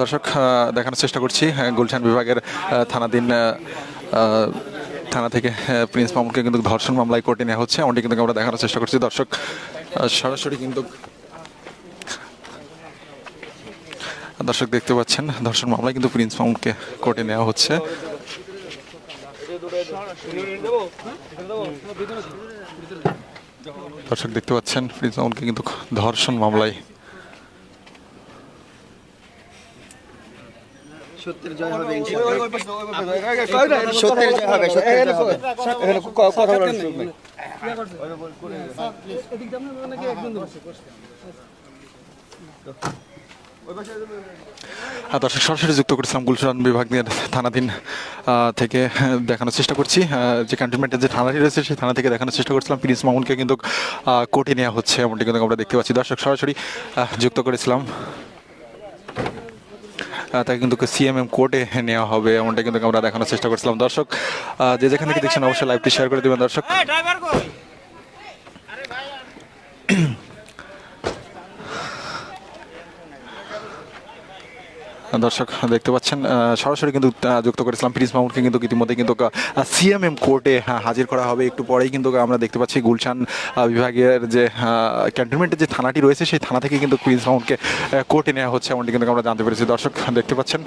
দর্শক দেখানোর চেষ্টা করছি গুলশান বিভাগের থানাধীন থানা থেকে প্রিন্স মামুনকে কিন্তু ধর্ষণ মামলায় কোর্টে নেওয়া হচ্ছে, এমনটি কিন্তু আমরা দেখানোর চেষ্টা করছি। দর্শক সরাসরি কিন্তু দর্শক দেখতে পাচ্ছেন, ধর্ষণ মামলায় কিন্তু প্রিন্স মামুনকে কোর্টে নেওয়া হচ্ছে। দর্শক দেখতে পাচ্ছেন, প্রিন্স মামুনকে কিন্তু ধর্ষণ মামলায় সত্যের জয় হবে ইনশাআল্লাহ সত্যের জয় হবে সত্যের জয় হবে কথা বলার সুযোগ নেই হ্যাঁ, দর্শক সরাসরি যুক্ত করেছিলাম গুলশান বিভাগের থানাধীন থেকে দেখানোর চেষ্টা করছি যে ক্যান্টনমেন্টের যে থানাটি রয়েছে সেই থানা থেকে দেখানোর চেষ্টা করছিলাম প্রিন্স মামুনকে কিন্তু আহ, কোর্টে নেওয়া হচ্ছে এমনটি কিন্তু আমরা দেখতে পাচ্ছি দর্শক সরাসরি যুক্ত করেছিলাম তাকে কিন্তু সিএমএম কোর্টে নেওয়া হবে এমনটা কিন্তু আমরা দেখানোর চেষ্টা করছিলাম। দর্শক যে যেখান থেকে দেখছেন, অবশ্যই লাইভটি শেয়ার করে দেবেন। দর্শক দর্শক, দেখতে পাচ্ছেন সরাসরি কিন্তু যুক্ত করেছিলাম প্রিন্স মামুনকে কিন্তু ইতিমধ্যে কিন্তু সিএমএম কোর্টে হাজির করা হবে। একটু পরেই কিন্তু আমরা দেখতে পাচ্ছি গুলশান বিভাগের যে ক্যান্টনমেন্টের যে থানাটি রয়েছে, সেই থানা থেকে কিন্তু প্রিন্স মামুনকে কোর্টে নেওয়া হচ্ছে, এমনটি কিন্তু আমরা জানতে পেরেছি। দর্শক, দেখতে পাচ্ছেন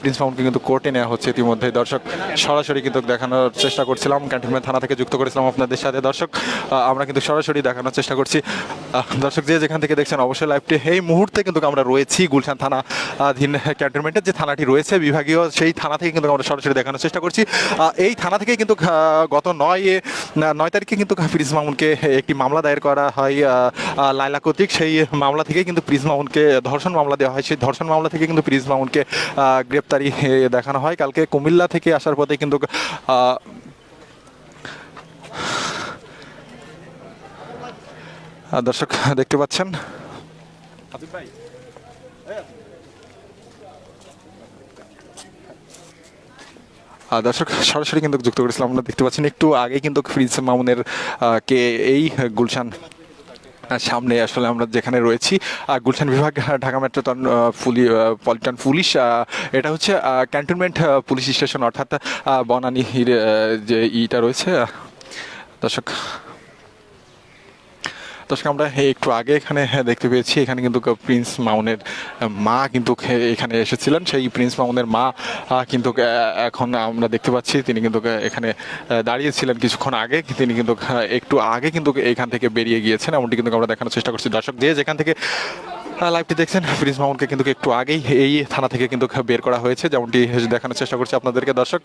প্রিন্স মামুনকে কিন্তু কোর্টে নেওয়া হচ্ছে ইতিমধ্যে দর্শক, সরাসরি কিন্তু দেখানোর চেষ্টা করছিলাম, ক্যান্টনমেন্ট থানা থেকে যুক্ত করেছিলাম আপনাদের সাথে। দর্শক আমরা কিন্তু সরাসরি দেখানোর চেষ্টা করছি। দর্শক যে যেখান থেকে দেখছেন, অবশ্যই লাইভটি এই মুহূর্তে কিন্তু আমরা রয়েছি গুলশান থানা আধীন ক্যান্টনমেন্টের যে থানাটি রয়েছে, বিভাগীয় সেই থানা থেকে কিন্তু আমরা সরাসরি দেখানোর চেষ্টা করছি। এই থানা থেকে কিন্তু গত নয় নয় তারিখে কিন্তু প্রিন্স মামুনকে একটি মামলা দায়ের করা হয় লায়লা কর্তৃক। সেই মামলা থেকে কিন্তু প্রিন্স মামুনকে ধর্ষণ মামলা দেওয়া হয়। সেই ধর্ষণ মামলা থেকে কিন্তু প্রিন্স মামুনকে গ্রেপ্তারি দেখানো হয়। কালকে কুমিল্লা থেকে আসার পথে কিন্তু দর্শক দেখতে পাচ্ছেন? দর্শক সরাসরি কিন্তু যুক্ত করেছিলাম আমরা দেখতে পাচ্ছেন একটু আগে কিন্তু ফ্রিজ মামুনের কে এই গুলশান সামনে আসলে আমরা যেখানে রয়েছি। গুলশান বিভাগ ঢাকা মেট্রোটন পুলি পলিটন পুলিশ এটা হচ্ছে ক্যান্টনমেন্ট পুলিশ স্টেশন অর্থাৎ বনানীর যে ইটা রয়েছে। দর্শক দর্শক আমরা একটু আগে এখানে হ্যাঁ, দেখতে পেয়েছি। এখানে কিন্তু প্রিন্স মাউনের মা কিন্তু এখানে এসেছিলেন। সেই প্রিন্স মাউনের মা কিন্তু এখন আমরা দেখতে পাচ্ছি তিনি কিন্তু এখানে দাঁড়িয়েছিলেন কিছুক্ষণ আগে। তিনি কিন্তু একটু আগে কিন্তু এখান থেকে বেরিয়ে গিয়েছেন। এমনটি কিন্তু আমরা দেখানোর চেষ্টা করছি। দর্শক যে যেখান থেকে লাইভটি দেখছেন প্রিন্স মামুনকে কিন্তু একটু আগেই এই থানা থেকে কিন্তু বের করা হয়েছে যেমনটি দেখানোর চেষ্টা করছি আপনাদেরকে। দর্শক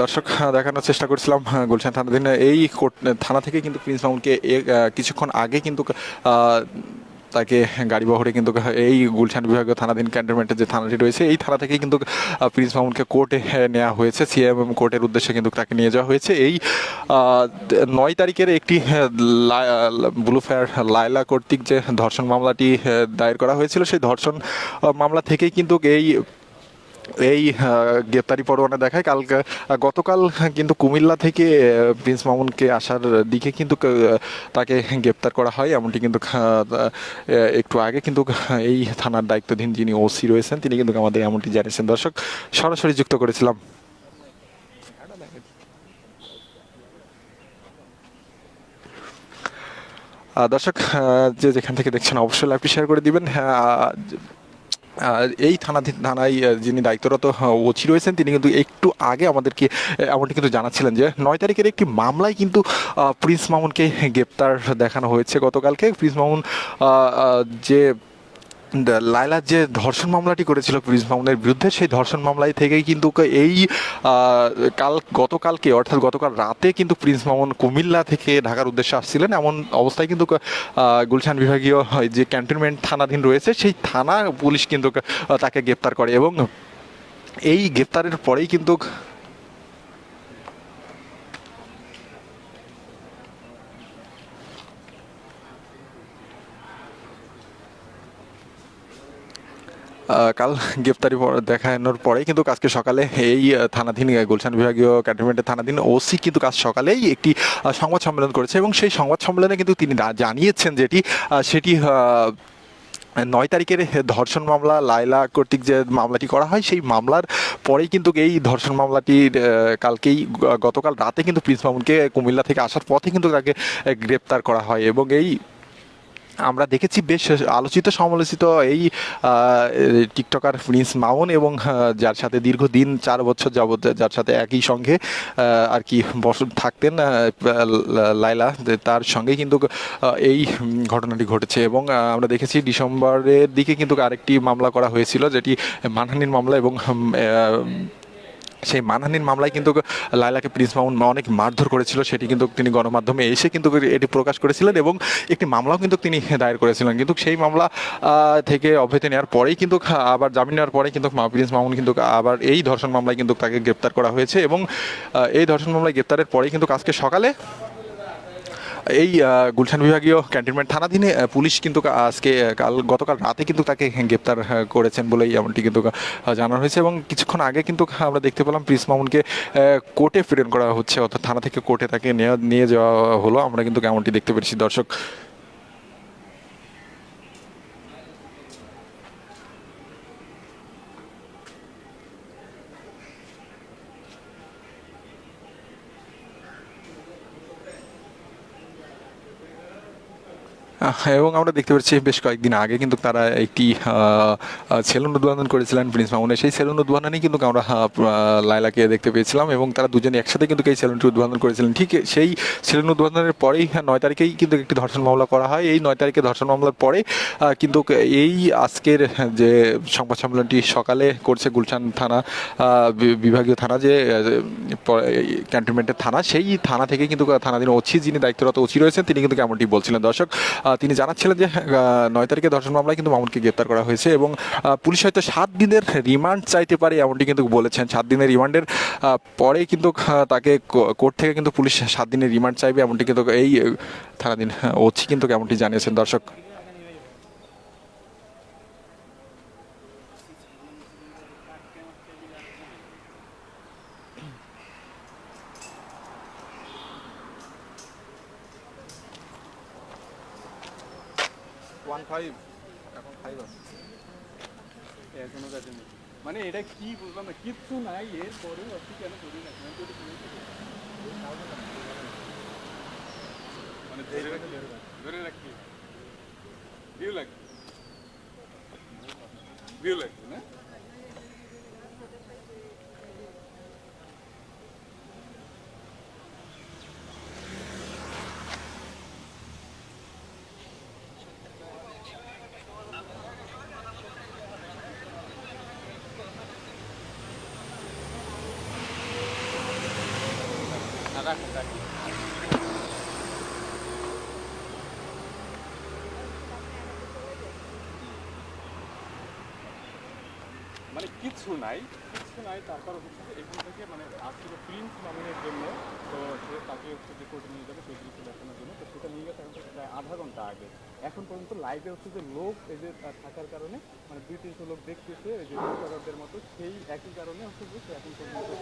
দর্শক দেখানোর চেষ্টা করছিলাম গুলশান থানাধীন এই কোর্ট থানা থেকে কিন্তু প্রিন্স মামুনকে কিছুক্ষণ আগে কিন্তু তাকে গাড়ি বহরে কিন্তু, এই গুলশান বিভাগীয় থানাধীন ক্যান্টনমেন্টের যে থানাটি রয়েছে, এই থানা থেকেই কিন্তু প্রিন্স মামুনকে কোর্টে নেওয়া হয়েছে। সিএমএম কোর্টের উদ্দেশ্যে কিন্তু তাকে নিয়ে যাওয়া হয়েছে। এই নয় তারিখের একটি ব্লু ফায়ার লায়লা কর্তৃক যে ধর্ষণ মামলাটি দায়ের করা হয়েছিল, সেই ধর্ষণ মামলা থেকেই কিন্তু এই এই গ্রেপ্তারি পরোয়ানা দেখায়। কালকে গতকাল কিন্তু কুমিল্লা থেকে প্রিন্স মামুনকে আসার দিকে কিন্তু তাকে গ্রেপ্তার করা হয়। এমনটি কিন্তু একটু আগে কিন্তু এই থানার দায়িত্বধীন যিনি ওসি রয়েছেন, তিনি কিন্তু আমাদের এমনটি জানিয়েছেন। দর্শক, সরাসরি যুক্ত করেছিলাম। দর্শক যে যেখান থেকে দেখছেন, অবশ্যই লাইভটি শেয়ার করে দিবেন। হ্যাঁ এই থানাধীন থানায় যিনি দায়িত্বরত ওছি রয়েছেন, তিনি কিন্তু একটু আগে আমাদেরকে এমনটি কিন্তু জানাচ্ছিলেন যে নয় তারিখের একটি মামলায় কিন্তু প্রিন্স মামুনকে গ্রেপ্তার দেখানো হয়েছে গতকালকে। প্রিন্স মামুন যে লায়লার যে ধর্ষণ মামলাটি করেছিল প্রিন্স মামুনের বিরুদ্ধে, সেই ধর্ষণ মামলায় থেকেই কিন্তু এই কাল, গতকালকে, অর্থাৎ গতকাল রাতে কিন্তু প্রিন্স মামুন কুমিল্লা থেকে ঢাকার উদ্দেশ্যে আসছিলেন। এমন অবস্থায় কিন্তু গুলশান বিভাগীয় যে ক্যান্টনমেন্ট থানাধীন রয়েছে, সেই থানা পুলিশ কিন্তু তাকে গ্রেপ্তার করে এবং এই গ্রেপ্তারের পরেই কিন্তু কাল গ্রেপ্তারি দেখানোর পরে কিন্তু আজকে সকালে এই থানাধীন গুলশান বিভাগীয় ক্যান্টনমেন্টের থানাধীন ওসি কিন্তু কাজ সকালেই একটি সংবাদ সম্মেলন করেছে এবং সেই সংবাদ সম্মেলনে কিন্তু তিনি জানিয়েছেন যেটি সেটি নয় তারিখের ধর্ষণ মামলা, লায়লা কর্তৃক যে মামলাটি করা হয় সেই মামলার পরেই কিন্তু এই ধর্ষণ মামলাটির কালকেই গতকাল রাতে কিন্তু প্রিন্স মামুনকে কুমিল্লা থেকে আসার পথে কিন্তু তাকে গ্রেপ্তার করা হয় এবং এই আমরা দেখেছি বেশ আলোচিত, সমালোচিত এই টিকটকার প্রিন্স মামুন এবং যার সাথে দীর্ঘদিন, চার বছর যাবত যার সাথে একই সঙ্গে আর কি বসত থাকতেন লাইলা তার সঙ্গে কিন্তু এই ঘটনাটি ঘটেছে এবং আমরা দেখেছি ডিসেম্বরের দিকে কিন্তু আরেকটি মামলা করা হয়েছিল, যেটি মানহানির মামলা এবং সেই মানহানির মামলায় কিন্তু লাইলাকে প্রিন্স মামুন অনেক মারধর করেছিল, সেটি কিন্তু তিনি গণমাধ্যমে এসে কিন্তু এটি প্রকাশ করেছিলেন এবং একটি মামলাও কিন্তু তিনি দায়ের করেছিলেন। কিন্তু সেই মামলা থেকে অব্যাহতি নেওয়ার পরেই কিন্তু, আবার জামিন নেওয়ার পরেই কিন্তু প্রিন্স মামুন কিন্তু আবার এই ধর্ষণ মামলায় কিন্তু তাকে গ্রেপ্তার করা হয়েছে এবং এই ধর্ষণ মামলায় গ্রেপ্তারের পরেই কিন্তু আজকে সকালে এই গুলশান বিভাগীয় ক্যান্টনমেন্ট থানাধীনে পুলিশ কিন্তু আজকে কাল, গতকাল রাতে কিন্তু তাকে গ্রেপ্তার করেছেন বলেই এমনটি কিন্তু জানানো হয়েছে এবং কিছুক্ষণ আগে কিন্তু আমরা দেখতে পেলাম প্রিস মামুনকে কোর্টে প্রেরণ করা হচ্ছে, অর্থাৎ থানা থেকে কোর্টে তাকে নিয়ে যাওয়া হলো। আমরা কিন্তু এমনটি দেখতে পেরেছি। দর্শক এবং আমরা দেখতে পাচ্ছি বেশ কয়েকদিন আগে কিন্তু তারা একটি সেলুন উদ্বোধন করেছিলেন প্রিন্স মামুনের। সেই সেলুন উদ্বোধনেই কিন্তু আমরা আহ, লায়লাকে দেখতে পেয়েছিলাম এবং তারা দুজনে একসাথে কিন্তু এই সেলুনটি উদ্বোধন করেছিলেন। ঠিক সেই সেলুন উদ্বোধনের পরেই হ্যাঁ, নয় তারিখেই কিন্তু একটি ধর্ষণ মামলা করা হয়। এই নয় তারিখে ধর্ষণ মামলার পরে কিন্তু এই আজকের যে সংবাদ সম্মেলনটি সকালে করছে গুলশান থানা বিভাগীয় থানা যে ক্যান্টনমেন্টের থানা সেই থানা থেকে কিন্তু থানাধীন ওসি যিনি দায়িত্বরত ওসি রয়েছেন তিনি কিন্তু কেমনটি বলছিলেন? দর্শক তিনি জানাচ্ছিলেন যে নয় তারিখে ধর্ষণ মামলায় কিন্তু মামুনকে গ্রেপ্তার করা হয়েছে এবং পুলিশ হয়তো সাত দিনের রিমান্ড চাইতে পারে এমনটি কিন্তু বলেছেন। সাত দিনের রিমান্ডের পরেই পরে কিন্তু তাকে কোর্ট থেকে কিন্তু পুলিশ সাত দিনের রিমান্ড চাইবে এমনটি কিন্তু এই থানাধীন ওছি কিন্তু এমনটি জানিয়েছেন। দর্শক ফাইভ এখন ফাইভ আছে। এখনও নেই। মানে এটা কি বুঝলাম না, কিচ্ছু নাই এর পরেও আপনি কেন করো? মানে ধরে রাখি ধরে রাখি। ভিউ লাগবে। ভিউ লাগবে না? রাখুন রাখুন মানে কিচ্ছু নাই কিচ্ছু নাই, তারপর হচ্ছে এখান থেকে মানে আসছিল প্রিন্স মামুনের জন্য, তো সে তাকে হচ্ছে যে কোর্টে নিয়ে যাবে চৌধুরী দেখানোর জন্য। তো সেটা নিয়ে গেছে এখন প্রায় আধা ঘণ্টা আগে। এখন পর্যন্ত লাইভে হচ্ছে যে লোক এই যে থাকার কারণে মানে দুই তিনশো লোক দেখতেছে যে মতো, সেই একই কারণে হচ্ছে যে এখন পর্যন্ত